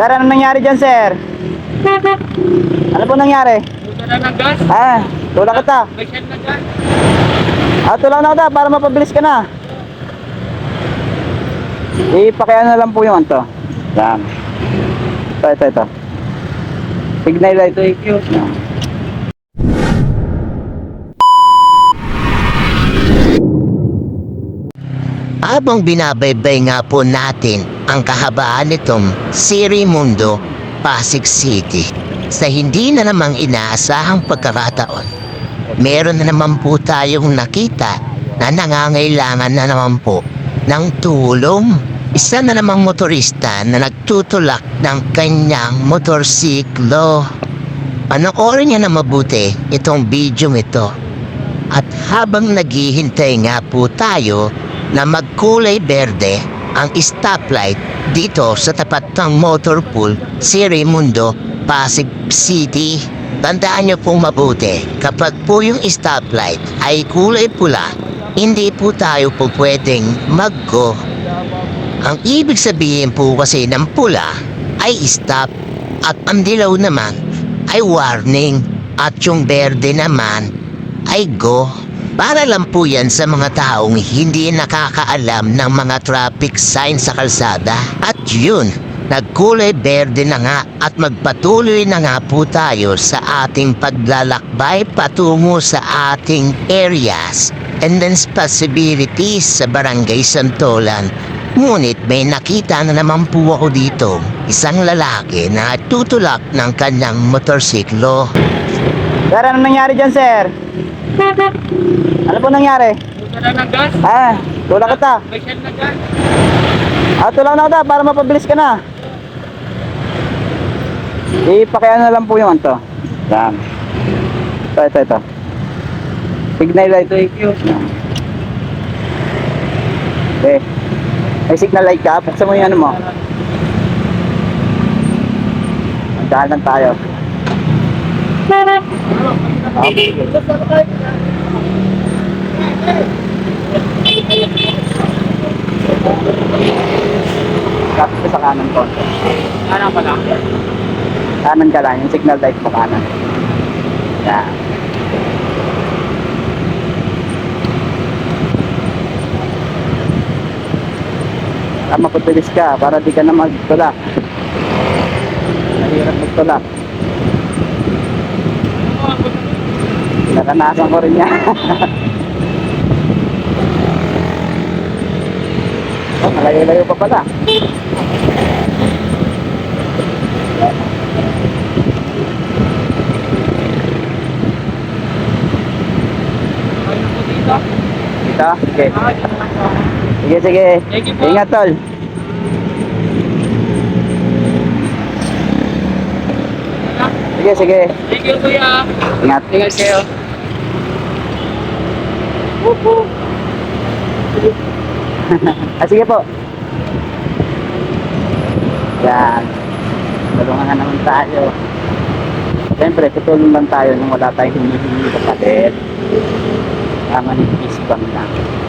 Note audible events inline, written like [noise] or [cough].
Sir, ano nangyari dyan, sir? Ano po nangyari? Na ng gas. Ah, tulak kita. May shell na gas. Ah, tulak na kita para mapabilis ka na. Ipakaya na lang po yung anto. Yan. Ito, ito, ito. Signal light. Thank you. Yan. Habang binabaybay nga po natin ang kahabaan nitong Siri Mundo, Pasig City, sa hindi na namang inaasahang pagkakataon, meron na naman po tayong nakita na nangangailangan na naman po ng tulong. Isa na namang motorista na nagtutulak ng kanyang motorsiklo. Panoorin niya na mabuti itong video ito. At habang naghihintay nga po tayo na magkulay berde ang stoplight dito sa tapat ng motor pool si Raimundo, Pasig City. Tandaan niyo pong mabuti, kapag po yung stoplight ay kulay pula, hindi po tayo po pwedeng mag-go. Ang ibig sabihin po kasi ng pula ay stop at ang dilaw naman ay warning at yung berde naman ay go. Para lang po yan sa mga taong hindi nakakaalam ng mga traffic sign sa kalsada. At yun, nagkulay berde na nga at magpatuloy na nga po tayo sa ating paglalakbay patungo sa ating areas and then possibilities sa Barangay Santolan. Ngunit may nakita na naman po ako dito, isang lalaki na tutulak ng kanyang motorsiklo. Sir, ano nangyari dyan, sir? Ano po nangyari? Puta na ng gas. Ah, tulak kita. May shell na gas. Ah, tulak na kita para mapabilis ka na. Ipakaya na lang po yung anto. Yan. Ito, ito, ito. Signal light. Thank you. Okay. May signal light ka. Buksan mo yung ano mo. Magdaanan tayo. Tapos sa kanan ko. Ano pa lang? Kanan ka lang. Yung signal light mo kanan. Yan. Ah, mapabilis ka para di ka na magtulak. Mahirap magtulak. Naranasan ko rin yan. [laughs] oh, malayo-layo pa pala. Dito? Sige. Sige, sige. Ingat, tol. Sige, sige. Thank you, kuya. Ingat. Ingat kayo. Ah, sige po. Yan. Tulungan na naman tayo. Siyempre, tutulong lang tayo nung wala tayong hinihingi kapatid. Tama ni Peace Bank lang.